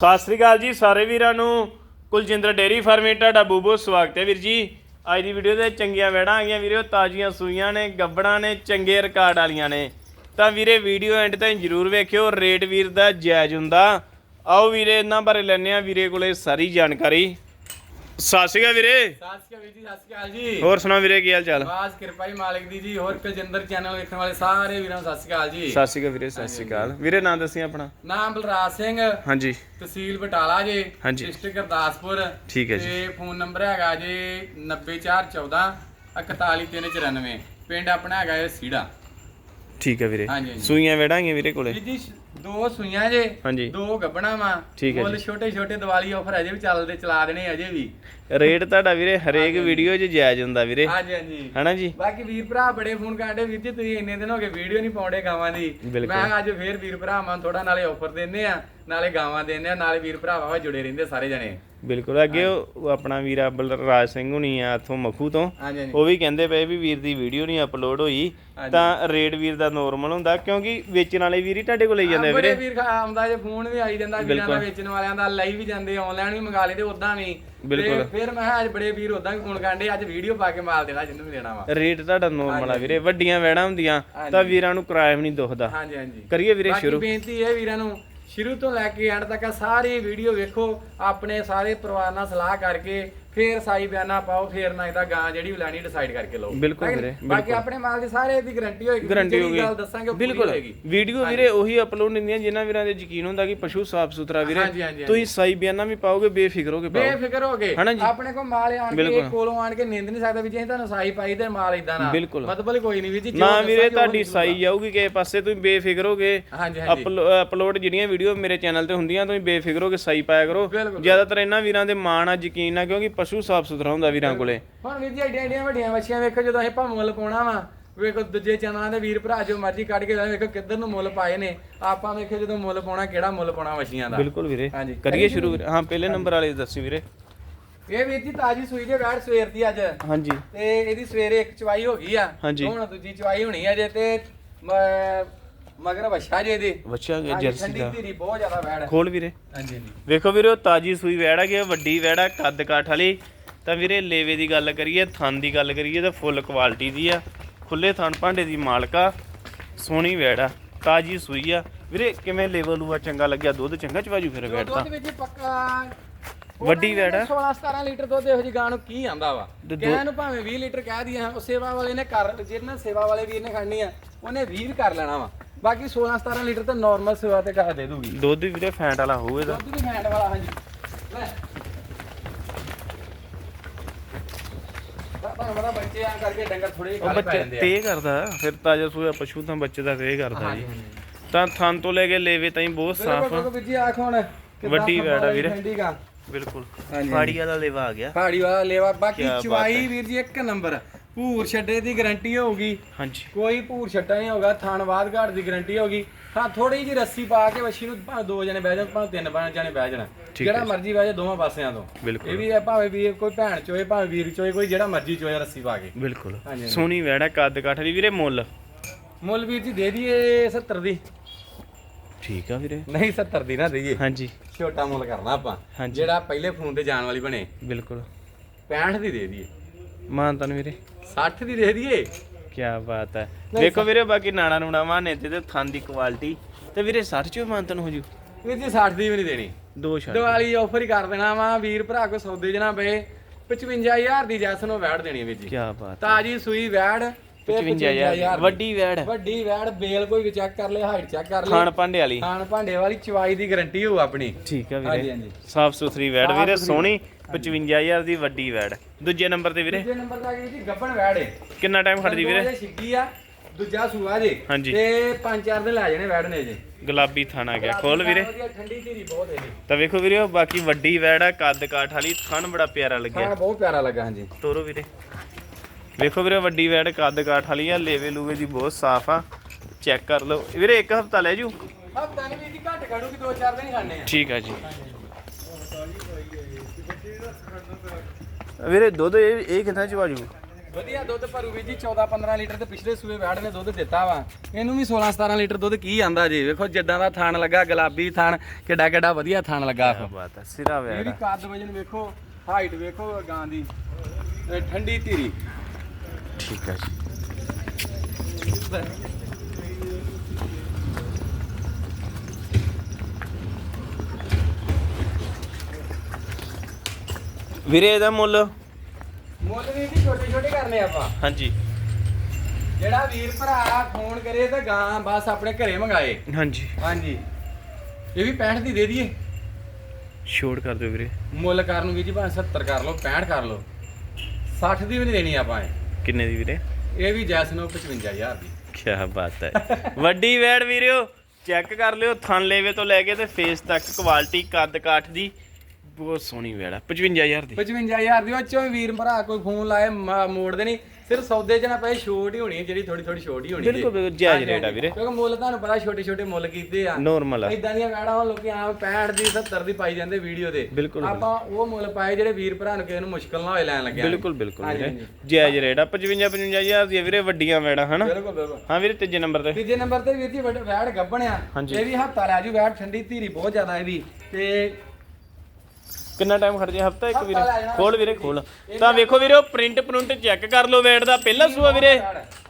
ਸਤਿ ਸ੍ਰੀ ਅਕਾਲ ਜੀ ਸਾਰੇ ਵੀਰਾਂ ਨੂੰ। ਕੁਲਜਿੰਦਰ ਡੇਰੀ ਫਾਰਮੇ ਤੁਹਾਡਾ ਬੂਬੋ ਸਵਾਗਤ ਹੈ ਵੀਰ ਜੀ। ਅੱਜ ਦੀ ਵੀਡੀਓ ਦੇ ਚੰਗੀਆਂ ਵੈੜਾਂ ਆ ਗਈਆਂ ਵੀਰੋ, ਤਾਜ਼ੀਆਂ ਸੂਈਆਂ ਨੇ, ਗੱਬੜਾਂ ਨੇ, ਚੰਗੇ ਰਿਕਾਰਡ ਵਾਲੀਆਂ ਨੇ। ਤਾਂ ਵੀਰੇ ਵੀਡੀਓ ਐਂਡ ਤਾਈਂ ਜਰੂਰ ਵੇਖਿਓ ਰੇਟ ਵੀਰ ਦਾ ਜਾਇਜ਼ ਹੁੰਦਾ। ਆਓ ਵੀਰੇ, ਇਹਨਾਂ ਬਾਰੇ ਲੈਣੇ ਆ ਵੀਰੇ ਕੋਲੇ ਸਾਰੀ ਜਾਣਕਾਰੀ। ਸਤਿ ਸ੍ਰੀ ਅਕਾਲ ਵੀਰੇ। ਸਤਿ ਸ਼੍ਰੀ ਅਕਾਲ ਵੀਰ ਜੀ ਸਤਿ ਸ਼੍ਰੀ ਅਕਾਲ ਜੀ। ਹੋਰ ਸੁਣਾਓ ਵੀਰੇ ਕੀ ਹਾਲ ਚਾਲ? ਬਾਸ ਕਿਰਪਾ ਹੀ ਮਾਲਕ ਦੀ ਜੀ। ਹੋਰ ਕੁਲਜਿੰਦਰ ਚੈਨਲ ਵੇਖਣ ਵਾਲੇ ਸਾਰੇ ਵੀਰਾਂ ਨੂੰ ਸਤਿ ਸ਼੍ਰੀ ਅਕਾਲ ਜੀ। ਸਤਿ ਸ੍ਰੀ ਅਕਾਲ ਵੀਰੇ ਸਤਿ ਸ੍ਰੀ ਅਕਾਲ। ਵੀਰੇ ਨਾਂ ਦੱਸੀ ਆਪਣਾ? ਨਾਮ ਬਲਰਾਜ ਸਿੰਘ। ਹਾਂਜੀ। ਤਹਿਸੀਲ ਬਟਾਲਾ ਜੀ ਹਾਂਜੀ। ਡਿਸਟ੍ਰਿਕਟ ਗੁਰਦਾਸਪੁਰ। ਠੀਕ ਹੈ ਜੀ। ਤੇ ਫੋਨ ਨੰਬਰ ਹੈਗਾ ਜੀ 90414 41394 ਪਿੰਡ ਆਪਣਾ ਹੈਗਾ ਇਹ ਸੀੜਾ। ਠੀਕ ਹੈ ਵੀਰੇ। ਹਾਂਜੀ, ਹਾਂਜੀ। ਸੂਈਆਂ ਵੈੜਾਂ ਆਈਆਂ ਵੀਰੇ ਕੋਲੇ? ਵੀਰ ਜੀ ਦੋ ਸੂਈਆਂ ਜੇ ਹਾਂਜੀ। ਦੋ ਗੱਬਣਾ ਵਾ। ਠੀਕ ਹੈ ਮੁੱਲ ਜੀ। ਛੋਟੇ ਛੋਟੇ ਦੀਵਾਲੀ ਆਫਰ ਅਜੇ ਵੀ ਚੱਲਦੇ ਚਲਾ ਦੇਣੇ ਅਜੇ ਵੀ। ਰੇਟ ਤੁਹਾਡਾ ਵੀਰੇ ਹਰੇਕ ਵੀਡੀਓ 'ਚ ਜਾਇਜ਼ ਹੁੰਦਾ ਵੀਰੇ। ਹਾਂਜੀ ਹਾਂਜੀ। ਹਨਾ ਜੀ? ਬਾਕੀ ਵੀਰ ਭਰਾ ਬੜੇ ਫੋਨ ਕਰਦੇ ਵੀਰ ਜੀ ਤੁਸੀਂ ਇੰਨੇ ਦਿਨ ਹੋ ਗਏ ਵੀਡੀਓ ਨਹੀਂ ਪਾਉਂਦੇ ਗਾਵਾਂ ਦੀ। ਬਿਲਕੁਲ। ਮੈਂ ਕਿਹਾ ਅੱਜ ਫੇਰ ਵੀਰ ਭਰਾਵਾਂ ਨੂੰ ਥੋੜਾ ਨਾਲੇ ਆਫਰ ਦਿੰਦੇ ਆ ਨਾਲੇ ਗਾਵਾਂ ਦਿੰਦੇ ਆ ਨਾਲੇ ਵੀਰ ਭਰਾਵਾਂ ਵਾ ਜੁੜੇ ਰਹਿੰਦੇ ਸਾਰੇ ਜਣੇ। ਬਿਲਕੁਲ ਅੱਗੇ ਉਹ ਆਪਣਾ ਵੀਰਾ ਬਲਰਾਜ ਸਿੰਘ ਹੁਣੀ ਆ ਇੱਥੋਂ ਮਖੂ ਤੋਂ। ਹਾਂਜੀ ਹਾਂਜੀ। ਉਹ ਵੀ ਕਹਿੰਦੇ ਪਏ ਵੀ ਵੀਰ ਦੀ ਵੀਡੀਓ ਨਹੀਂ ਅਪਲੋਡ ਹੋਈ। ਤਾਂ ਰੇਟ ਵੀਰ ਦਾ ਨੋਰਮਲ ਹੁੰਦਾ ਕਿਉਂਕਿ ਵੇਚਣ ਵਾਲੇ ਵੀਰ ਹੀ ਤੁਹਾਡੇ ਕੋਲ ਲਈ ਜਾਂਦੇ ਵੀਰੇ। ਵੀਰ ਆਉਂਦਾ ਜੇ ਫੋਨ ਵੀ ਆਈ ਜਾਂਦਾ ਵੀਰਾਂ ਦਾ ਵੇਚਣ ਵਾਲਿਆਂ ਦਾ ਲਈ ਵੀ ਜਾਂਦੇ ਆਨਲਾਈਨ ਵੀ ਮੰਗਾ ਲੈਂਦੇ ਉਦਾਂ ਵੀ। ਬਿਲਕੁਲ। ਫਿਰ ਮੈਂ ਅੱਜ ਬੜੇ ਵੀਰ ਉਦਾਂ ਵੀ ਫੋਨ ਕਰਦੇ ਅੱਜ ਵੀਡੀਓ ਪਾ ਕੇ ਮਾਲ ਦੇਣਾ ਜਿੰਨੂੰ ਵੀ ਦੇਣਾ ਵਾ। ਰੇਟ ਤੁਹਾਡਾ ਨੋਰਮਲ ਆ ਵੀਰੇ ਵੱਡੀਆਂ ਵੈੜਾਂ ਹੁੰਦੀਆਂ ਤਾਂ ਵੀਰਾਂ ਨੂੰ ਕਿਰਾਇਆ ਵੀ ਨਹੀਂ ਦੁਖਦਾ। ਹਾਂਜੀ ਹਾਂਜੀ। ਕਰੀਏ ਵੀਰੇ ਬਾਕੀ ਸ਼ੁਰੂ। ਬੇਨਤੀ ਹੈ ਵੀਰਾਂ ਨੂੰ ਸ਼ੁਰੂ ਤੋਂ ਲੈ ਕੇ ਐਂਡ ਤੱਕ ਸਾਰੀ ਵੀਡੀਓ ਵੇਖੋ, ਆਪਣੇ ਸਾਰੇ ਪਰਿਵਾਰ ਨਾਲ ਸਲਾਹ ਕਰਕੇ ਫੇਰ ਸਾਈ ਬਿਆਨਾ ਪਾਓ ਫੇਰ ਨਾ ਇਹਦਾ ਗਾਂ ਜਿਹੜੀ ਲੈਣੀ ਡਿਸਾਈਡ ਕਰਕੇ ਲਓ। ਬਿਲਕੁਲ ਹੈ ਕਿ ਵੀਰੇ? ਬਾਕੀ ਆਪਣੇ ਮਾਲ ਦੀ ਸਾਰੇ ਦੀ ਗਾਰੰਟੀ ਹੋਏਗੀ ਗਾਰੰਟੀ ਹੋਗੀ ਗੱਲ ਦੱਸਾਂਗੇ ਬਿਲਕੁਲ। ਹੋਏਗੀ। ਵੀਡੀਓ ਵੀਰੇ ਉਹੀ ਅਪਲੋਡ ਹੁੰਦੀਆਂ ਜਿਨ੍ਹਾਂ ਵੀਰਾਂ ਦੇ ਯਕੀਨ ਹੁੰਦਾ ਕਿ ਪਸ਼ੂ ਸਾਫ਼ ਸੁਥਰਾ ਵੀਰੇ। ਤੁਸੀਂ ਸਹੀ ਬਿਆਨਾ ਵੀ ਪਾਓਗੇ ਬੇਫਿਕਰ ਹੋ ਕੇ ਪਾਓ ਬੇਫਿਕਰ ਹੋ ਕੇ? ਆਪਣੇ ਕੋਲ ਮਾਲ ਆਣ ਕੇ ਕੋਲੋਂ ਆਣ ਕੇ ਨਿੰਦ ਨਹੀਂ ਸਕਦਾ ਵੀ ਜੇ ਤੁਹਾਨੂੰ ਸਾਈ ਪਾਈ ਤੇ ਮਾਲ ਇਦਾਂ ਨਾ ਬਿਲਕੁਲ। ਮਤਲਬ ਹੀ ਕੋਈ ਨਹੀਂ ਵੀ ਜੀ ਨਾ ਵੀਰੇ ਤੁਹਾਡੀ। ਸਾਈ ਜਾਊਗੀ ਕਿਸੇ ਪਾਸੇ ਤੁਸੀਂ ਬੇਫਿਕਰ ਹੋਗੇ ਹਾਂਜੀ ਹਾਂਜੀ। ਅਪਲੋਡ ਜਿਹੜੀਆਂ ਵੀਡੀਓ ਮੇਰੇ ਚੈਨਲ ਤੇ ਹੁੰਦੀਆਂ ਤੁਸੀਂ ਬੇਫਿਕਰ ਹੋ ਕੇ ਸਾਈ ਪਾਇਆ ਕਰੋ। ਜ਼ਿਆਦਾਤਰ ਇਹਨਾਂ ਵੀਰਾਂ ਦੇ ਮਾਣ ਆ ਯਕੀਨ ਆ ਕਿਉਂਕਿ ਪਸ਼ੂ ਸਾਫ਼ ਸੁਥਰਾ ਹੁੰਦਾ ਵੀਰਾਂ ਕੋਲੇ। ਹੁਣ ਵੀਰ ਜੀ ਐਡੀਆਂ ਐਡੀਆਂ ਵੱਡੀਆਂ ਮੱਛੀਆਂ ਵੇਖੋ ਜਦੋਂ ਅਸੀਂ ਭਾਵੇਂ ਮੁੱਲ ਪਾਉਣਾ ਵਾ ਵੇਖੋ ਦੂਜੇ ਚੈਨਲਾਂ ਦੇ ਵੀਰ ਭਰਾ ਜੋ ਮਰਜ਼ੀ ਕੱਢ ਕੇ ਵੇਖੋ ਕਿੱਧਰ ਨੂੰ ਮੁੱਲ ਪਾਏ ਨੇ। ਆਪਾਂ ਵੇਖੋ ਜਦੋਂ ਮੁੱਲ ਪਾਉਣਾ ਕਿਹੜਾ ਮੁੱਲ ਪਾਉਣਾ ਮੱਛੀਆਂ ਦਾ। ਬਿਲਕੁਲ ਵੀਰੇ। ਹਾਂਜੀ। ਕਰੀਏ ਸ਼ੁਰੂ ਵੀਰੇ? ਹਾਂ ਪਹਿਲੇ ਨੰਬਰ ਵਾਲੇ ਦੱਸੀ ਵੀਰੇ। ਇਹ ਵੀਰ ਜੀ ਤਾਜੀ ਸੂਈ ਦੇ ਵੈੜ ਸਵੇਰ ਦੀ ਅੱਜ। ਹਾਂਜੀ। ਤੇ ਇਹਦੀ ਸਵੇਰੇ ਇੱਕ ਚਵਾਈ ਹੋ ਗਈ ਆ। ਹਾਂਜੀ। ਹੁਣ ਦੂਜੀ ਚਵਾਈ ਹੋਣੀ ਆ ਜੇ ਤੇ ਮ- ਮਗਰ ਵੱਛਾ ਜੇ ਇਹਦੀ। ਬੱਚਾ ਗਿਆ ਜਰਸੀ ਠੰਡੀ ਦਾ। ਧੀਰੀ ਬਹੁਤ ਜ਼ਿਆਦਾ ਵੈੜ ਹੈ। ਖੋਲ ਵੀਰੇ। ਹਾਂਜੀ ਹਾਂਜੀ। ਵੇਖੋ ਵੀਰੇ ਉਹ ਤਾਜੀ ਸੂਈ ਵੈੜ ਆ, ਵੱਡੀ ਵੈੜ ਆ ਕੱਦ ਕਾਠ ਵਾਲੀ। ਤਾਂ ਵੀਰੇ ਲੇਵੇ ਦੀ ਗੱਲ ਕਰੀਏ ਥਣ ਦੀ ਗੱਲ ਕਰੀਏ ਤਾਂ ਫੁੱਲ ਕੁਆਲਿਟੀ ਦੀ ਆ। ਖੁੱਲੇ ਥਣ ਭਾਂਡੇ ਦੀ ਮਾਲਕਾ ਸੋਹਣੀ ਵੈੜ ਆ ਤਾਜੀ ਸੂਈ ਆ। ਵੀਰੇ ਕਿਵੇਂ ਲੈਵਲ ਲੂਆ ਚੰਗਾ ਲੱਗਿਆ? ਦੁੱਧ ਚੰਗਾ ਚਵਾਜੂ ਫਿਰ ਵੈੜ ਤਾਂ? ਦੁੱਧ ਵਿੱਚ ਪੱਕਾ ਵੱਡੀ ਵੈੜ ਆ। 16 17 ਲੀਟਰ ਦੁੱਧ ਇਹੋ ਜੀ ਗਾਂ ਨੂੰ ਕੀ ਆਂਦਾ ਵਾ? ਤੇ ਕਹਿਣ ਨੂੰ ਭਾਵੇਂ 20 ਲੀਟਰ ਕਹਿ ਦਈਏ ਉਹ ਸੇਵਾ ਵਾਲੇ ਨੇ ਕਰ ਜਿਹਨਾਂ ਸੇਵਾ ਵਾਲੇ ਵੀਰ ਨੇ ਖੜਨੀ ਆ ਉਹਨੇ 20 ਵੀ ਕਰ ਲੈਣਾ ਵਾ। ਬਾਕੀ 16 17 ਲੀਟਰ ਤਾਂ ਨਾਰਮਲ ਸੇਵਾ ਤੇ ਕਰ ਦੇ ਦੂਗੀ। ਦੁੱਧ ਵੀ ਵੀਰੇ ਫੈਂਟ ਵਾਲਾ ਹੋਊ ਇਹਦਾ। ਦੁੱਧ ਵੀ ਫੈਂਟ ਵਾਲਾ ਹਾਂਜੀ। ਲੈ। ਤਾਂ ਬੜਾ ਬੱਚੇ ਆ ਕਰਕੇ ਡੰਗਰ ਥੋੜੇ ਉਹ ਬੱਚੇ ਤੇ ਕਰਦਾ ਫਿਰ ਤਾਜਾ ਸੂਆ ਪਸ਼ੂ ਤਾਂ ਬੱਚੇ ਦਾ ਤੇ ਕਰਦਾ ਜੀ। ਤਾਂ ਥਣ ਤੋਂ ਲੈ ਕੇ ਲੇਵੇ ਤਾਈਂ ਬਹੁਤ ਸਾਫ਼। ਆ ਬਿਲਕੁਲ ਜੀ ਆਖ ਹੁਣ ਵੱਡੀ ਵੈੜ ਆ ਵੀਰੇ। ਬਿਲਕੁਲ। ਹਾਂਜੀ। ਫਾੜੀ ਵਾਲਾ ਲੇਵਾ ਆ ਗਿਆ। ਪਹਾੜੀ ਵਾਲਾ ਲੇਵਾ। ਬਾਕੀ ਚਵਾਈ ਵੀਰ ਜੀ ਇੱਕ ਨੰਬਰ। ਭੂਰ ਛੱਡੇ ਦੀ ਗਾਰੰਟੀ ਹੋਊਗੀ। ਹਾਂਜੀ। ਕੋਈ ਭੂਰ ਛੱਟਾ ਨਹੀਂ ਹੋਗਾ ਥਾਣਵਾਦ ਘਾਟ ਦੀ ਗਾਰੰਟੀ ਹੋਗੀ ਹਾਂ ਥੋੜੀ ਜਿਹੀ ਰੱਸੀ ਪਾ ਕੇ ਵੱਛੀ ਨੂੰ ਭਾਵੇਂ ਦੋ ਜਣੇ ਬਹਿ ਜਾਣ ਭਾਵੇਂ ਤਿੰਨ ਬਣ ਜਣੇ ਬਹਿ ਜਾਣ। ਜਿਹੜਾ ਮਰਜ਼ੀ ਬਹਿ ਜਾ ਦੋਵਾਂ ਪਾਸਿਆਂ ਤੋਂ। ਇਹ ਵੀ ਹੈ ਭਾਵੇਂ ਵੀਰ ਕੋਈ ਭੈਣ ਚੋਏ ਭਾਵੇਂ ਵੀਰ ਚੋਏ ਕੋਈ ਜਿਹੜਾ ਮਰਜ਼ੀ ਚੋਏ ਰੱਸੀ ਪਾ ਕੇ। ਬਿਲਕੁਲ। ਸੋਹਣੀ ਵੈੜ ਕੱਦ ਕਾਠ ਦੀ। ਵੀਰੇ ਮੁੱਲ? ਮੁੱਲ ਵੀਰ ਜੀ ਦੇ ਦਈਏ 70 ਦੀ। ਠੀਕ ਆ ਵੀਰੇ। ਨਹੀਂ 70 ਦੀ ਨਾ ਦਈਏ। ਹਾਂਜੀ। ਛੋਟਾ ਮੁੱਲ ਕਰਨਾ ਆਪਾਂ। ਜਿਹੜਾ ਪਹਿਲੇ ਫੋਨ ਤੇ ਜਾਣ ਵਾਲੀ ਬਣੇ। ਬਿਲਕੁਲ। 65 ਦੀ ਦੇ ਦਈਏ। ਮਾਨਤਨ ਵੀਰੇ। 60 ਦੀ ਦੇ ਦਈਏ। ਕੀ ਬਾਤ ਹੈ। ਵੇਖੋ ਵੀਰੇ ਬਾਕੀ ਨਾਣਾ ਨੂਣਾ ਮਾਨੇ ਤੇ ਤੇ ਥਣ ਦੀ ਕੁਆਲਿਟੀ ਤੇ ਵੀਰੇ 60 ਚੋਂ ਮਾਨਤਨ ਹੋ ਜੂ। ਵੀਰ ਜੀ 60 ਦੀ ਵੀ ਨਹੀਂ ਦੇਣੀ। ਦੋ ਛੱਡ। ਦੀਵਾਲੀ ਆਫਰ ਹੀ ਕਰ ਦੇਣਾ ਵਾ। ਵੀਰ ਭਰਾ ਕੋ ਸੌਦੇ ਜਣਾ ਪਏ। 55000 ਦੀ ਜੈਸ ਨੂੰ ਵੈੜ ਦੇਣੀ ਹੈ ਵੀਰ ਜੀ। ਕੀ ਬਾਤ ਤਾਜੀ ਸੂਈ ਵੈੜ ਤੇ 55000 ਵੱਡੀ ਵੈੜ। ਵੱਡੀ ਵੈੜ ਬੇਲ ਕੋਈ ਵੀ ਚੈੱਕ ਕਰ ਲੈ ਹਾਈਟ ਚੈੱਕ ਕਰ ਲੈ। ਖਾਣ ਭਾਂਡੇ ਵਾਲੀ। ਖਾਣ ਭਾਂਡੇ ਵਾਲੀ ਚਵਾਈ ਦੀ ਗਾਰੰਟੀ ਹੋਊ ਆਪਣੀ। ਠੀਕ ਆ ਹਾਂਜੀ ਵੀਰੇ। ਹਾਂਜੀ। ਸਾਫ਼ ਸੁਥਰੀ ਵੈੜ ਵੀਰੇ ਸੋਹਣੀ। 55000 ਦੀ ਵੱਡੀ ਵੈੜ। ਦੂਜੇ ਨੰਬਰ ਤੇ ਵੀਰੇ? ਦੂਜੇ ਨੰਬਰ ਦਾ ਜੀ ਗੱਬਣ ਵੈੜ ਏ। ਕਿੰਨਾ ਟਾਈਮ ਖੜਦੀ ਵੀਰੇ? ਛਿੱਗੀ ਆ ਦੂਜਾ ਸੂਆ ਜੇ। ਹਾਂਜੀ। ਤੇ ਪੰਜ ਚਾਰ ਦਿਨ ਲੈ ਜਾਣੇ ਵੈੜ ਨੇ ਜੇ। ਗੁਲਾਬੀ ਥਣ ਆ ਗਿਆ। ਖੋਲ ਵੀਰੇ। ਵਧੀਆ ਠੰਡੀ ਧੀਰੀ ਬਹੁਤ ਹੈ ਜੀ। ਤਾਂ ਵੇਖੋ ਵੀਰੇ ਉਹ ਬਾਕੀ ਵੱਡੀ ਵੈੜ ਆ ਕੱਦ ਕਾਠ ਵਾਲੀ ਥਣ ਬੜਾ ਪਿਆਰਾ ਲੱਗਿਆ। ਖਾਣਾ ਬਹੁਤ ਪਿਆਰਾ ਲੱਗਾ ਹਾਂਜੀ। ਤੋਰੋ ਵੀਰੇ। ਵੇਖੋ ਵੀਰੇ ਵੱਡੀ ਵੈੜ ਕੱਦ ਕਾਠ ਵਾਲੀ ਆ ਲੇਵੇ ਲੂਵੇ ਦੀ ਬਹੁਤ ਸਾਫ਼ ਆ। ਚੈੱਕ ਕਰ ਲਓ। ਵੀਰੇ ਇੱਕ ਹਫਤਾ ਲੈ ਜੂ? ਹਫਤਾ ਨਹੀਂ ਵੀਰ ਜੀ ਘੱਟ ਖੜੂਗੀ ਦੋ ਚਾਰ ਦਿਨ ਹੀ ਖਾਣੇ ਆ। ਠੀਕ ਆ ਜੀ। ਵੀਰੇ ਦੁੱਧ ਇਹ ਇਹ ਕਿੰਨਾ ਚਵਾ ਜੂ? ਵਧੀਆ ਦੁੱਧ ਭਰੂ ਵੀ ਜੀ 14 15 ਲੀਟਰ ਤੇ ਪਿਛਲੇ ਸੂਏ ਵੈੜ ਨੇ ਦੁੱਧ ਦਿੱਤਾ ਵਾ। ਇਹਨੂੰ ਵੀ 16 17 ਲੀਟਰ ਦੁੱਧ ਕੀ ਆਂਦਾ ਜੀ? ਵੇਖੋ ਜਿੱਦਾਂ ਦਾ ਥਣ ਲੱਗਾ ਗੁਲਾਬੀ ਥਣ ਕਿੱਡਾ ਕਿੱਡਾ ਵਧੀਆ ਥਣ ਲੱਗਾ ਕੀ ਬਾਤ ਹੈ ਸਿਰਾ ਵੈੜਾ ਕੱਦ ਵਜਨ ਵੇਖੋ ਹਾਈਟ ਵੇਖੋ ਗਾਂ ਦੀ ਠੰਡੀ ਧੀਰੀ। ਠੀਕ ਹੈ ਜੀ। ਵੀਰੇ ਇਹਦਾ ਮੁੱਲ? ਮੁੱਲ ਵੀ ਜੀ ਛੋਟੇ ਛੋਟੇ ਕਰਨੇ ਆਪਾਂ। ਹਾਂਜੀ। ਜਿਹੜਾ ਵੀਰ ਭਰਾ ਫੋਨ ਕਰੇ ਤਾਂ ਗਾਂ ਬਸ ਆਪਣੇ ਘਰੇ ਮੰਗਾਏ। ਹਾਂਜੀ। ਹਾਂਜੀ। ਇਹ ਵੀ 65 ਦੀ ਦੇ ਦਈਏ। ਛੋੜ ਕਰ ਦਿਓ ਵੀਰੇ। ਮੁੱਲ ਕਰਨ ਵੀ ਜੀ ਭਾਵੇਂ 70 ਕਰ ਲਓ 65 ਕਰ ਲਓ। 60 ਦੀ ਵੀ ਨਹੀਂ ਦੇਣੀ ਆਪਾਂ ਇਹ। ਕਿੰਨੇ ਦੀ ਵੀਰੇ? ਇਹ ਵੀ ਜੈਸਨੋ 55000 ਦੀ। ਕੀ ਬਾਤ ਹੈ। ਵੱਡੀ ਵੈੜ ਵੀਰਿਓ ਚੈੱਕ ਕਰ ਲਿਓ ਥਣ ਲੇਵੇ ਤੋਂ ਲੈ ਕੇ ਤੇ ਫੇਸ ਤੱਕ ਕੁਆਲਿਟੀ ਕੱਦ ਕਾਠ ਦੀ। ਬਹੁਤ ਸੋਹਣੀ ਵੈੜ ਆ 55000 ਦੀ। 55000 ਦੀ ਉਹ ਚੋਂ ਵੀਰ ਭਰਾ ਕੋਈ ਫੋਨ ਲਾਏ ਮ- ਮੋੜਦੇ ਨਹੀਂ ਸਿਰਫ ਸੌਦੇ 'ਚ ਨਾ ਪਏ ਛੋਟ ਹੀ ਹੋਣੀ ਹੈ, ਜਿਹੜੀ ਥੋੜੀ ਥੋੜੀ ਛੋਟ ਹੀ ਹੋਣੀ ਬਿਲਕੁਲ, ਬਿਲਕੁਲ, ਜਾਇਜ਼ ਰੇਟ ਆ ਵੀਰੇ। ਕਿਉਂਕਿ ਮੁੱਲ ਤੁਹਾਨੂੰ ਪਤਾ ਛੋਟੇ ਛੋਟੇ ਮੁੱਲ ਕੀਤੇ ਆ। ਨੋਰਮਲ ਆ। ਇਦਾਂ ਦੀਆਂ ਵੈੜਾਂ ਹੁਣ ਲੋਕੀ ਆਮ 65 ਦੀ 70 ਦੀ ਪਾਈ ਜਾਂਦੇ ਵੀਡੀਓ ਦੇ। ਬਿਲਕੁਲ, ਆਪਾਂ ਉਹ ਮੁੱਲ ਪਾਏ ਜਿਹੜੇ ਵੀਰ ਭਰਾ ਨੂੰ ਕਿਸੇ ਨੂੰ ਮੁਸ਼ਕਲ ਨਾ ਹੋਏ ਲੈਣ ਲੱਗਿਆ। ਬਿਲਕੁਲ ਬਿਲਕੁਲ ਵੀਰੇ। ਜਾਇਜ਼ ਰੇਟ ਆ 55 55000 ਦੀ ਆ ਵੀਰੇ ਵੱਡੀਆਂ ਵੈੜਾਂ ਹਨਾ? ਬਿਲਕੁਲ ਬਿਲਕੁਲ। ਹਾਂ ਵੀਰੇ ਤੀਜੇ ਨੰਬਰ ਤੇ। ਤੀਜੇ ਨੰਬਰ ਤੇ ਵੀਰ ਜੀ ਵੈੜ ਗੱਬਣ ਆ। ਇਹ ਵੀ ਹਫਤਾ ਲੈ ਜੂ ਵੈੜ ਠੰਡੀ ਧੀਰੀ ਬਹੁਤ ਜ਼ਿਆਦਾ ਇਹਦੀ। ਤੇ ਕਿੰਨਾ ਟਾਈਮ ਖੜ ਜਾ ਹਫਤਾ ਇੱਕ ਵੀਰੇ। ਖੋਲ ਵੀਰੇ ਖੋਲ। ਤਾਂ ਵੇਖੋ ਵੀਰੇ ਉਹ ਪ੍ਰਿੰਟ ਪ੍ਰਿੰਟ ਚੈੱਕ ਕਰ ਲਓ ਵੈੜ ਦਾ। ਪਹਿਲਾ ਸੂਆ ਵੀਰੇ।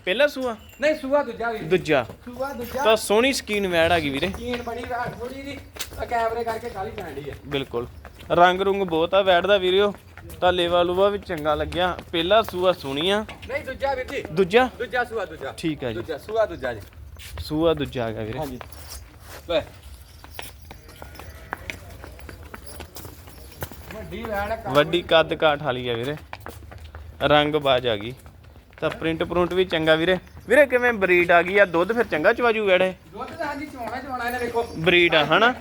ਪਹਿਲਾ ਸੂਆ। ਨਹੀਂ ਸੂਆ ਦੂਜਾ ਵੀਰ। ਦੂਜਾ। ਸੂਆ ਦੂਜਾ। ਤਾਂ ਸੋਹਣੀ ਸਕੀਨ ਵੈੜ ਆ ਗਈ ਵੀਰੇ। ਕੀਨ ਬੜੀ ਵੈੜ ਥੋੜੀ ਜੀ ਕੈਮਰੇ ਕਰਕੇ ਕਾਲੀ ਪੈਂਦੀ ਆ। ਬਿਲਕੁਲ। ਰੰਗ ਰੁੰਗ ਬਹੁਤ ਆ ਵੈੜ ਦਾ ਵੀਰਿਓ ਤਾਂ ਲੇਵਾ ਲੂਵਾ ਵੀ ਚੰਗਾ ਲੱਗਿਆ। ਪਹਿਲਾ ਸੂਆ ਸੋਹਣੀ ਆ। ਨਹੀਂ ਦੂਜਾ ਵੀਰ ਜੀ। ਦੂਜਾ? ਦੂਜਾ ਸੂਆ ਦੂਜਾ। ਠੀਕ ਹੈ ਜੀ। ਦੂਜਾ ਸੂਆ ਦੂਜਾ ਜੀ। ਸੂਆ ਦੂਜਾ ਆ ਗਿਆ ਵੀਰੇ। ਹਾਂਜੀ। ਲੈ। ਵੱਡੀ ਆ, ਕੱਦ ਕਾਠ ਵਾਲੀ ਆ ਵੀਰੇ। ਰੰਗ ਬਾਜ ਆ ਗਈ। ਤਾਂ ਪ੍ਰਿੰਟ ਪ੍ਰਿੰਟ ਵੀ ਚੰਗਾ ਵੀਰੇ। ਵੀਰੇ ਕਿਵੇਂ ਬਰੀਡ ਆ ਗਈ ਆ? ਦੁੱਧ ਫਿਰ ਚੰਗਾ ਚਵਾਜੂ ਵੈੜੇ? ਦੁੱਧ ਤਾਂ ਹਾਂਜੀ ਚੋਣਾ ਚੋਣਾ ਇਹਨੇ ਵੇਖੋ। ਬਰੀਡ ਆ ਹਨਾ?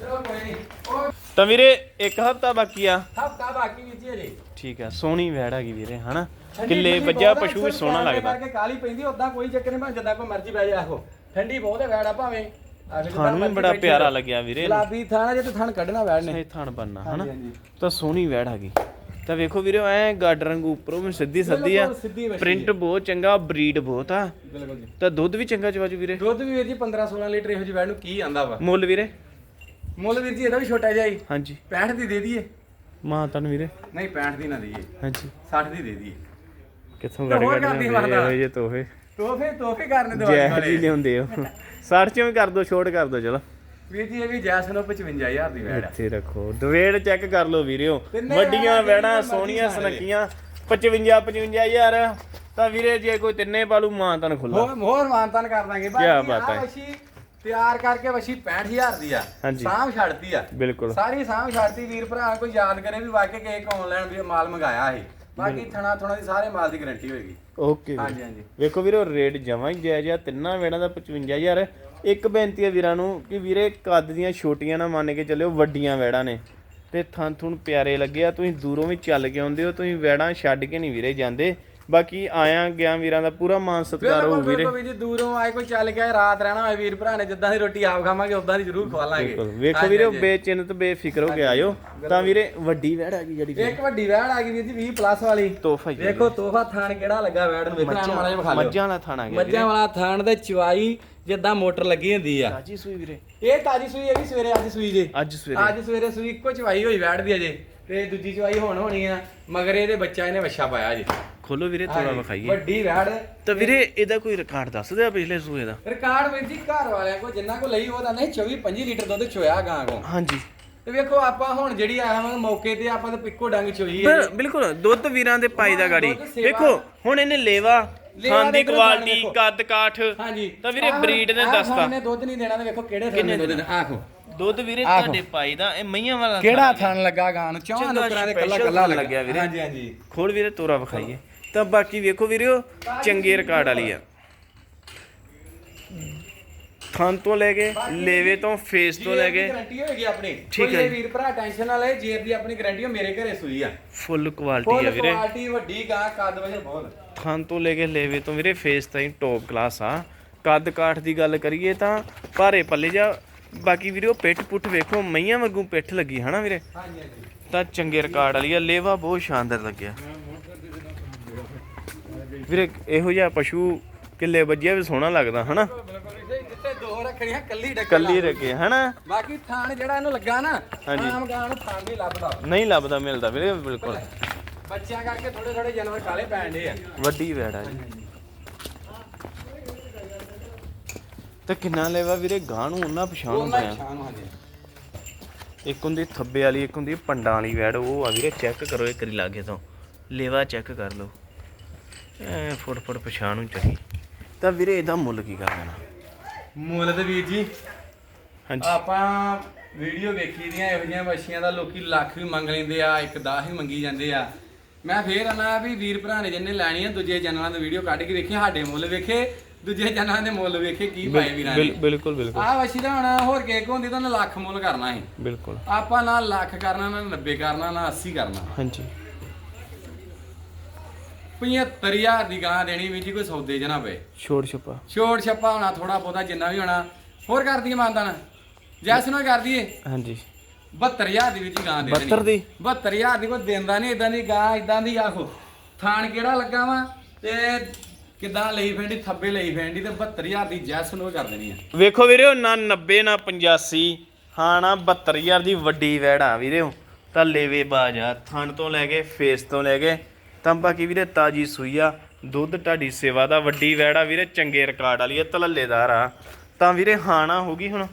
ਚਲੋ ਕੋਈ ਨਹੀਂ। ਉਹ ਤਾਂ ਵੀਰੇ ਇੱਕ ਹਫਤਾ ਬਾਕੀ ਆ। ਹਫਤਾ ਬਾਕੀ ਵੀਰ ਜੀ ਠੀਕ ਆ ਸੋਹਣੀ ਵੈੜ ਹੈਗੀ ਵੀਰੇ ਹਨਾ? ਕਿੱਲੇ ਵੱਜਾ ਆ, ਪਸ਼ੂ ਵੀ ਸੋਹਣਾ ਲੱਗਦਾ। ਕਾਲੀ ਪੈਂਦੀ ਉਦਾਂ ਕੋਈ ਚੱਕਰ ਨਹੀਂ ਭਾਵੇਂ ਜਿੱਦਾਂ ਕੋਈ ਮਰਜ਼ੀ ਬਹਿ ਜਾ ਆਹੋ। ਠੰਡੀ ਬਹੁਤ ਹੈ ਵੈੜ ਆ ਭਾਵੇਂ। ਥਣ ਵੀ ਬੜਾ ਪਿਆਰਾ। ਲੱਗਿਆ ਵੀਰੇ। ਗੁਲਾਬੀ ਥਾਣਾ ਜੇ ਤੇ ਥਣ ਕੱਢਣਾ ਵੈੜ ਨੇ। ਇਹ ਥਣ ਬੰਨਾ ਹਨਾ। ਤਾਂ ਸੋਹਣੀ ਵੈੜ ਹੈਗੀ ਤਾਂ ਵੇਖੋ ਵੀਰੇ ਐ ਗਾਡਰ ਵਾਂਗੂ ਉੱਪਰੋਂ ਵੀ ਸਿੱਧੀ ਸੱਦੀ ਆ। ਪ੍ਰਿੰਟ ਬਹੁਤ ਚੰਗਾ ਬਰੀਡ ਬਹੁਤ ਆ। ਬਿਲਕੁਲ ਜੀ। ਤਾਂ ਦੁੱਧ ਵੀ ਚੰਗਾ ਚਵਾਜੂ ਵੀਰੇ? ਦੁੱਧ ਵੀ ਵੀਰ ਜੀ 15 16 ਲੀਟਰ ਇਹੋ ਜਿਹੀ ਵੈੜ ਨੂੰ ਕੀ ਆਂਦਾ ਵਾ? ਮੁੱਲ ਵੀਰੇ? ਮੁੱਲ ਵੀਰ ਜੀ ਇਹਦਾ ਵੀ ਛੋਟਾ ਜਿਹਾ ਹੀ। ਹਾਂਜੀ। 65 ਦੀ ਦੇ ਦਈਏ। ਮਾਂ ਤਨ ਵੀਰੇ। ਨਹੀਂ 65 ਦੀ ਨਾ ਦਈਏ। ਹਾਂਜੀ। 60 ਦੀ ਦੇ ਦਈਏ। ਕਿੱਥੋਂ ਗੜ ਗੜ ਜਾਂਦੇ। ਇਹੋ ਜਿਹੇ ਤੋਹਫੇ ਤੋਹਫੇ ਤੋਹਫੇ ਕਰਨੇ ਦਵਾਈ ਜੈ ਜੀ ਵਾਲੇ ਲਿਆਉਂਦੇ ਹੋ। 60 ਚੋਂ ਵੀ ਕਰ ਦੋ ਛੋਟ ਕਰ ਦੋ ਚਲੋ। ਵੀਰ ਜੀ ਇਹ ਵੀ ਜੈਸਨੋ 55000 ਦੀ ਵੈੜ ਆ। ਇੱਥੇ ਰੱਖੋ। ਦਵੇੜ ਚੈੱਕ ਕਰ ਲਓ ਵੀਰਿਓ। ਤਿੰਨੇ ਵੱਡੀਆਂ ਵੈੜਾਂ ਜਿਹੜੀਆਂ ਸੋਹਣੀਆਂ ਸੁਨੱਖੀਆਂ। 55 55000 ਤਾਂ ਵੀਰੇ ਜੇ ਕੋਈ ਤਿੰਨੇ ਪਾਲੂ ਮਾਂ ਤਨ ਖੁੱਲਾ ਹੋਰ ਹੋਰ ਮਾਨਤਾਨ ਕਰ ਦਾਂਗੇ। ਕਿਆ ਬਾਕੀ ਬਾਤ ਹੈ। ਵਛੀ ਤਿਆਰ ਕਰਕੇ ਵਛੀ 65000 ਦੀ ਆ। ਹਾਂਜੀ। ਸਾਂਭ ਛੱਡਤੀ ਆ। ਬਿਲਕੁਲ। ਸਾਰੀ ਸਾਂਭ ਛੱਡਤੀ। ਵੀਰ ਭਰਾ ਕੋਈ ਯਾਦ ਕਰੇ ਵੀ ਵਾਕਿਆ ਕਿ ਇੱਕ ਆਨਲਾਈਨ ਵੀ ਮਾਲ ਮੰਗਾਇਆ ਸੀ। ਬਾਕੀ ਥਣਾ ਥਣਾ ਦੀ ਸਾਰੇ ਮਾਲ ਦੀ ਗਾਰੰਟੀ ਹੋਏਗੀ। ਓਕੇ ਹਾਂਜੀ ਹਾਂਜੀ। ਵੇਖੋ ਵੀਰੋ ਰੇਟ ਜਮਾਂ ਹੀ ਜਾਇਜ਼ ਆ ਤਿੰਨਾਂ ਵੇੜਾਂ ਦਾ 55000 ਇੱਕ ਬੇਨਤੀ ਹੈ ਵੀਰਾਂ ਨੂੰ ਕਿ ਵੀਰੇ ਕੱਦ ਦੀਆਂ ਛੋਟੀਆਂ ਨਾ ਮੰਨ ਕੇ ਚੱਲਿਓ ਵੱਡੀਆਂ ਵੈੜਾਂ ਨੇ। ਤੇ ਥਾਂ ਥੁਣ ਪਿਆਰੇ ਲੱਗੇ ਆ ਤੁਸੀਂ ਦੂਰੋਂ ਵੀ ਚੱਲ ਕੇ ਆਉਂਦੇ ਹੋ ਤੁਸੀਂ ਵੈੜਾਂ ਛੱਡ ਕੇ ਨਹੀਂ ਵੀਰੇ ਜਾਂਦੇ। ਬਾਕੀ ਆਇਆ ਗਿਆ ਵੀਰਾਂ ਦਾ ਪੂਰਾ ਮਾਨ ਸਤਿਕਾਰ ਹੋਊ ਵੀਰੇ। ਬਿਲਕੁਲ ਜੀ ਦੂਰੋਂ ਆਏ ਕੋਈ ਚੱਲ ਗਿਆ ਰਾਤ ਰਹਿਣਾ ਹੋਏ ਵੀਰ ਭਰਾ ਨੇ ਜਿੱਦਾਂ ਦੀ ਰੋਟੀ ਆਪ ਖਾਵਾਂਗੇ ਉਦਾਂ ਦੀ ਜ਼ਰੂਰ ਖਵਾਲਾਂਗੇ ਬਿਲਕੁਲ। ਵੇਖੋ ਵੀਰੇ ਬੇਚਿੰਨਤ ਬੇਫਿਕਰ ਹੋ ਕੇ ਆਇਓ। ਤਾਂ ਵੀਰੇ ਵੱਡੀ ਵੈੜ ਆ ਗਈ ਜਿਹੜੀ ਇੱਕ ਵੱਡੀ ਵੈੜ ਆ ਗਈ ਵੀਰ ਜੀ 20 ਪਲੱਸ ਵਾਲੀ। ਤੋਹਫਾ ਹੀ ਵੇਖੋ ਤੋਹਫਾ ਥਾਣ ਕਿਹੜਾ ਲੱਗਾ ਵੈੜ ਨੂੰ ਵੇਖਣਾ ਮਾੜਾ ਜਿਹਾ ਵਿਖਾ ਲਿਓ ਮੱਝਾਂ ਵਾਲਾ ਥਾਣਾ ਗਿਆ ਮੱਝਾਂ ਵਾਲਾ ਥਾਣ ਦੇ ਚਵਾਈ ਜਿੱਦਾਂ ਮੋਟਰ ਲੱਗੀ ਹੁੰਦੀ ਆ। ਤਾਜੀ ਸੂਈ ਵੀਰੇ। ਇਹ ਤਾਜੀ ਸੂਈ ਇਹ ਵੀ ਸਵੇਰੇ ਅੱਜ ਸੂਈ ਜੇ। ਅੱਜ ਸਵੇਰੇ। ਅੱਜ ਸਵੇਰੇ ਸੂਈ ਇੱਕੋ ਚਵਾਈ ਹੋਈ ਵੈੜ ਦੀ ਅਜੇ। ਤੇ ਦੂਜੀ ਚਵਾਈ ਹੁਣ ਹੋਣੀ ਆ ਮਗਰ ਇਹਦੇ ਬੱਚਾ ਇਹਨੇ ਵੱਛਾ ਪਾਇਆ ਜੀ। ਖੋਲੋ ਵੀਰੇ ਥੋੜਾ ਵਿਖਾਈਏ। ਵੱਡੀ ਵੈੜ। ਤਾਂ ਵੀਰੇ ਇਹਦਾ ਕੋਈ ਰਿਕਾਰਡ ਦੱਸ ਦਿਓ ਪਿਛਲੇ ਸੂਏ ਦਾ। ਰਿਕਾਰਡ ਵਿੱਚ ਜੀ ਘਰ ਵਾਲਿਆਂ ਕੋ ਜਿੰਨਾ ਕੋ ਲਈ ਉਹਦਾ ਨਹੀਂ 24 25 ਲੀਟਰ ਦੁੱਧ ਚੋਇਆ ਗਾਂ ਕੋ ਹਾਂਜੀ। ਤੇ ਵੇਖੋ ਆਪਾਂ ਹੁਣ ਜਿਹੜੀ ਆਇਆ ਹਾਂ ਮੌਕੇ ਤੇ ਆਪਾਂ ਤਾਂ ਪਿੱਕੋ ਡੰਗ ਚੋਈ ਹੈ ਬਿਲਕੁਲ ਦੁੱਧ ਵੀਰਾਂ ਦੇ ਪਾਈ ਦਾ ਗਾੜੀ। ਵੇਖੋ ਹੁਣ ਇਹਨੇ ਲੇਵਾ ਖਾਣ ਦੀ ਕੁਆਲਿਟੀ। ਕੱਦ ਕਾਠ ਹਾਂਜੀ। ਤਾਂ ਵੀਰੇ breed ਨੇ ਦੱਸਤਾ। ਇਹਨੇ ਦੁੱਧ ਨਹੀਂ ਦੇਣਾ ਤੇ ਵੇਖੋ ਕਿਹੜੇ ਥਾਂ ਦੁੱਧ ਦੇਣਾ? ਆਖੋ ਦੁੱਧ ਵੀਰੇ। ਤੁਹਾਡੇ ਪਾਈ ਦਾ ਇਹ ਮਈਆਂ ਵਾਲਾ ਕਿਹੜਾ ਥਣ ਲੱਗਾ ਗਾਂ ਨੂੰ? ਚੌਹਾਂ ਨੁਕਰਾਂ ਦੇ ਕੱਲਾ ਕੱਲਾ ਥਣ ਲੱਗਿਆ ਵੀਰੇ। ਹਾਂਜੀ ਹਾਂਜੀ। ਖੋਲ ਵੀਰੇ ਤੋਰਾ ਵਿਖਾਈਏ। ਤਾਂ ਬਾਕੀ ਵੇਖੋ ਵੀਰਿਓ ਚੰਗੇ ਰਿਕਾਰਡ ਵਾਲੀ ਆ। ਥਣ ਤੋਂ ਲੈ ਕੇ ਲੇਵੇ ਤੋਂ ਫੇਸ ਤੋਂ ਲੈ ਕੇ। ਗਾਰੰਟੀ ਹੋਏਗੀ ਆਪਣੀ। ਠੀਕ ਹੈ। ਵੀਰ ਭਰਾ ਟੈਨਸ਼ਨ ਨਾ ਲਏ ਜੇਬ ਦੀ ਆਪਣੀ ਗਾਰੰਟੀ ਹੋ ਮੇਰੇ ਘਰੇ ਸੂਈ ਆ। ਫੁੱਲ ਕੁਆਲਿਟੀ ਫੁੱਲ ਆ ਵੀਰੇ। ਕੁਆਲਿਟੀ ਵੱਡੀ ਗਾਂ ਕੱਦ ਵਜੇ ਬਹੁਤ। ਥਣ ਤੋਂ ਲੈ ਕੇ ਲੇਵੇ ਤੋਂ ਵੀਰੇ ਫੇਸ ਤਾਈਂ ਟੌਪ ਕਲਾਸ ਆ। ਕੱਦ ਕਾਠ ਦੀ ਗੱਲ ਕਰੀਏ ਤਾਂ ਭਾਰੇ ਪੱਲੇ ਜਾ ਬਾਕੀ ਵੀਰੇ ਪਿੱਠ ਪੁੱਠ ਵੇਖੋ ਮਈਆਂ ਵਾਂਗੂ ਪਿੱਠ ਲੱਗੀ ਹਨਾ ਵੀਰੇ? ਹਾਂਜੀ ਹਾਂਜੀ। ਤਾਂ ਚੰਗੇ ਰਿਕਾਰਡ ਵਾਲੀ ਆ। ਲੇਵਾ ਬਹੁਤ ਸ਼ਾਨਦਾਰ ਲੱਗਿਆ। ਵੀਰੇ ਇਹੋ ਜਿਹਾ ਪਸ਼ੂ ਕਿੱਲੇ ਵੱਜਿਆ ਵੀ ਸੋਹਣਾ ਲੱਗਦਾ ਹਨਾ? ਜਿੱਥੇ ਦੋ ਰੱਖਣੀਆਂ ਕੱਲੀ ਡੱਕ ਕੱਲੀ ਰੱਖੇ ਹਨਾ? ਬਾਕੀ ਥਾਣ ਜਿਹੜਾ ਇਹਨੂੰ ਲੱਗਾ ਨਾ ਹਾਂਜੀ। ਆਮ ਗਾਂ ਨੂੰ ਥਾਣ ਵੀ ਲੱਭਦਾ। ਨਹੀਂ ਲੱਭਦਾ ਮਿਲਦਾ ਵੀਰੇ ਬਿਲਕੁਲ। ਬੱਚਿਆਂ ਕਰਕੇ ਥੋੜੇ ਥੋੜੇ ਜਾਨਵਰ ਕਾਲੇ ਪੈਣ ਦੇ ਆ। ਵੱਡੀ ਵੈੜਾ ਜੀ। ਤੇ ਕਿੰਨਾ ਲੈਵਾ ਵੀਰੇ ਗਾਂ ਨੂੰ ਉਹਨਾਂ ਪਛਾਣ ਮੈਂ ਪਿਆ ਹਾਂਜੀ ਇੱਕ ਹੁੰਦੀ ਥੱਬੇ ਵਾਲੀ ਇੱਕ ਹੁੰਦੀ ਪੰਡਾਂ ਵਾਲੀ ਵੈੜ ਉਹ ਆ ਵੀਰੇ ਚੈੱਕ ਕਰੋ ਇੱਕ ਵਾਰੀ ਲਾਗੇ ਤੋਂ। ਲੇਵਾ ਚੈੱਕ ਕਰ ਲਓ। ਐ ਫੁੱਟ ਫੁੱਟ ਪਛਾਣ ਨੂੰ ਚਾਹੀ ਤਾਂ ਵੀਰੇ ਇਹਦਾ ਮੁੱਲ ਕੀ ਕਰ ਦੇਣਾ ਮੁੱਲ ਤੇ ਵੀਰ ਜੀ ਹਾਂਜੀ। ਆਪਾਂ ਵੀਡੀਓ ਵੇਖੀ ਦੀਆਂ ਇਹੋ ਜਿਹੀਆਂ ਮੱਛੀਆਂ ਦਾ ਲੋਕੀ ਲੱਖ ਵੀ ਮੰਗ ਲੈਂਦੇ ਆ ਇੱਕ 10 ਵੀ ਮੰਗੀ ਜਾਂਦੇ ਆ। ਮੈਂ ਫੇਰ ਆਣਾ ਵੀ ਵੀਰ ਭਰਾ ਨੇ ਜਿੰਨੇ ਲੈਣੀ ਆ ਦੂਜੇ ਚੈਨਲਾਂ ਤੋਂ ਵੀਡੀਓ ਕੱਢ ਕੇ ਵੇਖੇ ਸਾਡੇ ਮੁੱਲ ਵੇਖੇ ਦੂਜੇ ਚੈਨਲਾਂ ਦੇ ਮੁੱਲ ਵੇਖੇ ਕੀ ਪਾਏ ਵੀਰਾਂ ਨੇ। ਬਿਲ- ਬਿਲਕੁਲ ਬਿਲਕੁਲ। ਆਹ ਮੱਛੀ ਦਾ ਹੁਣ ਹੋਰ ਕੇਕ ਹੁੰਦੀ ਤਾਂ ਲੱਖ ਮੁੱਲ ਕਰਨਾ ਸੀ। ਬਿਲਕੁਲ। ਆਪਾਂ ਨਾ ਲੱਖ ਕਰਨਾ ਨਾ 90 ਕਰਨਾ ਨਾ 80 ਕਰਨਾ। ਹਾਂਜੀ। 75000 ਦੀ ਗਾਂ ਦੇਣੀ ਵੀ ਜੀ ਕੋਈ ਸੌਦੇ ਜਨਾ ਪਏ ਛੋੜ ਛਪਾ। ਛੋੜ ਛੱਪਾ ਹੋਣਾ ਥੋੜਾ ਬਹੁਤਾ ਜਿੰਨਾ ਵੀ ਹੋਣਾ। ਹੋਰ ਕਰ ਦਈਏ ਮਾਨਦਾਨ? ਜੈਸ ਨੂੰ ਕਰ ਦਈਏ। ਹਾਂਜੀ। 72000 ਦੀ ਵਿੱਚ ਹੀ ਗਾਂ ਦੇ ਦੇਣੀ। 72 ਦੀ? 72000 ਦੀ ਕੋਈ ਦਿੰਦਾ ਨਹੀਂ ਇਦਾਂ ਦੀ ਗਾਂ ਇਦਾਂ ਦੀ ਆਖੋ ਥਾਣ ਕਿਹੜਾ ਲੱਗਾ ਵਾ? ਤੇ ਕਿਦਾਂ ਲਈ ਫੈਂਡੀ ਥੱਬੇ ਲਈ ਫੈਂਡੀ ਤੇ 72000 ਦੀ ਜੈਸ ਨੂੰ ਕਰ ਦੇਣੀ ਆ। ਵੇਖੋ ਵੀਰੇ ਨਾ 90 ਨਾ 85 ਹਾਂ ਨਾ 72000 ਦੀ ਵੱਡੀ ਵੈੜਾ ਵੀਰੇ। ਤਾਂ ਲੇਵੇ ਬਾਜਾ ਥਣ ਤੋਂ ਲੈ ਕੇ ਫੇਸ ਤੋਂ ਲੈ ਕੇ ਤਾਂ ਬਾਕੀ ਵੀਰੇ ਤਾਜੀ ਸੂਈ ਆ। ਦੁੱਧ ਢਾਡੀ ਸੇਵਾ ਦਾ ਵੱਡੀ ਵੈੜਾ ਵੀਰੇ, ਚੰਗੇ ਰਿਕਾਰਡ ਵਾਲੀ ਆ, ਤਲੱਲੇਦਾਰ ਆ। ਤਾਂ ਵੀਰੇ ਹਾਂ ਨਾ ਹੋਗੀ ਹੁਣ।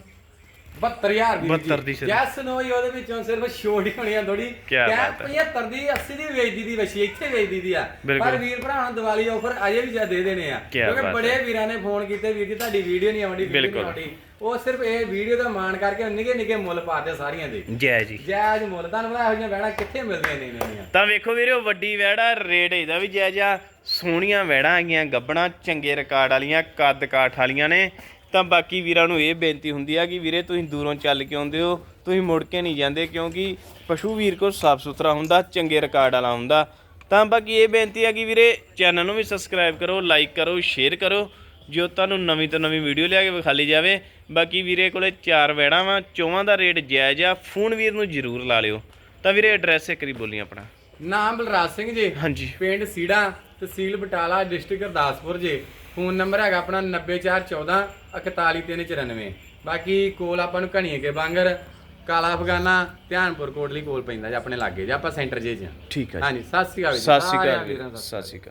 72000 ਦੀ 72 ਦੀ ਨੂੰ ਹੀ ਉਹਦੇ ਵਿੱਚੋਂ ਸਿਰਫ ਛੋੜ ਹੀ ਹੋਣੀ ਆ ਥੋੜੀ ਕਿਆ ਬਾਤ ਹੈ। 75 ਦੀ 80 ਦੀ ਵੇਚਦੀ ਦੀ ਵਸ਼ੀ ਇੱਥੇ ਵੇਚਦੀ ਦੀ ਆ। ਬਿਲਕੁਲ। ਪਰ ਵੀਰ ਭਰਾਵਾਂ ਨੂੰ ਦੀਵਾਲੀ ਆਫਰ ਅਜੇ ਵੀ ਜਾ ਦੇ ਦੇਣੇ ਆ। ਕਿਆ ਬਾਤ ਬੜੇ ਵੀਰਾਂ ਨੇ ਫੋਨ ਕੀਤੇ ਵੀਰ ਜੀ ਤੁਹਾਡੀ ਵੀਡੀਓ ਨਹੀਂ ਆਉਂਦੀ video ਬਿਲਕੁਲ। ਨਹੀਂ ਆਉਂਦੀ। ਉਹ ਸਿਰਫ ਇਹ ਵੀਡੀਓ ਦਾ ਮਾਣ ਕਰਕੇ ਨਿੱਕੇ ਨਿੱਕੇ ਮੁੱਲ ਪਾਤੇ ਸਾਰੀਆਂ ਦੇ। ਜੈ ਜੀ। ਜਾਇਜ਼ ਮੁੱਲ। ਤੁਹਾਨੂੰ ਪਤਾ ਇਹੋ ਜਿਹੀਆਂ ਵੈਣਾ ਕਿੱਥੇ ਮਿਲਦੀਆਂ ਨੇ ਨਹੀਂ ਤਾਂ ਵੇਖੋ ਵੀਰੇ ਉਹ ਵੱਡੀ ਵੈੜਾ ਰੇਟ ਇਹਦਾ ਵੀ ਜਾਇਜ਼ ਆ ਸੋਹਣੀਆਂ ਵੈੜਾਂ ਹੈਗੀਆਂ ਗੱਬਣਾ ਚੰਗੇ ਰਿਕਾਰਡ ਵਾਲੀਆਂ ਕੱਦ ਕਾਠ ਵਾਲੀਆਂ ਨੇ। ਤਾਂ ਬਾਕੀ ਵੀਰਾਂ ਨੂੰ ਇਹ ਬੇਨਤੀ ਹੁੰਦੀ ਆ ਕਿ ਵੀਰੇ ਤੁਸੀਂ ਦੂਰੋਂ ਚੱਲ ਕੇ ਆਉਂਦੇ ਹੋ ਤੁਸੀਂ ਮੁੜ ਕੇ ਨਹੀਂ ਜਾਂਦੇ ਕਿਉਂਕਿ ਪਸ਼ੂ ਵੀਰ ਕੋ ਸਾਫ਼ ਸੁਥਰਾ ਹੁੰਦਾ ਚੰਗੇ ਰਿਕਾਰਡ ਵਾਲਾ ਹੁੰਦਾ। ਤਾਂ ਬਾਕੀ ਇਹ ਬੇਨਤੀ ਆ ਕਿ ਵੀਰੇ ਚੈਨਲ ਨੂੰ ਵੀ ਸਬਸਕ੍ਰਾਈਬ ਕਰੋ ਲਾਈਕ ਕਰੋ ਸ਼ੇਅਰ ਕਰੋ ਜੋ ਤੁਹਾਨੂੰ ਨਵੀਂ ਤੋਂ ਨਵੀਂ ਵੀਡੀਓ ਲਿਆ ਕੇ ਵਿਖਾਲੀ ਜਾਵੇ। ਬਾਕੀ ਵੀਰੇ ਕੋਲੇ ਚਾਰ ਵੈੜਾਂ ਵਾ ਚੌਵਾਂ ਦਾ ਰੇਟ ਜਾਇਜ਼ ਆ ਫੋਨ ਵੀਰ ਨੂੰ ਜ਼ਰੂਰ ਲਾ ਲਿਓ। ਤਾਂ ਵੀਰੇ ਐਡਰੈਸ ਇੱਕ ਵਾਰੀ ਬੋਲੀ ਆਪਣਾ। ਨਾਮ ਬਲਰਾਜ ਸਿੰਘ ਜੀ। ਹਾਂਜੀ। ਪਿੰਡ ਸੀੜਾ ਤਹਿਸੀਲ ਬਟਾਲਾ ਡਿਸਟ੍ਰਿਕਟ ਗੁਰਦਾਸਪੁਰ ਜੀ। ਫੋਨ ਨੰਬਰ ਹੈਗਾ ਆਪਣਾ 90414 41394 ਬਾਕੀ ਕੋਲ ਆਪਾਂ ਨੂੰ ਘਣੀਏ ਕੇ ਬਾਂਗਰ ਕਾਲਾ ਅਫਗਾਨਾ ਧਿਆਨਪੁਰ ਕੋਟਲੀ ਕੋਲ ਪੈਂਦਾ ਜੀ ਆਪਣੇ ਲਾਗੇ ਜੀ ਆਪਾਂ ਸੈਂਟਰ ਜੇ ਚ ਠੀਕ ਜੀ। ਹਾਂਜੀ ਸਤਿ ਸ਼੍ਰੀ ਅਕਾਲ ਜੀ। ਸਤਿ ਸ਼੍ਰੀ ਅਕਾਲ। ਸਤਿ ਸ਼੍ਰੀ ਅਕਾਲ।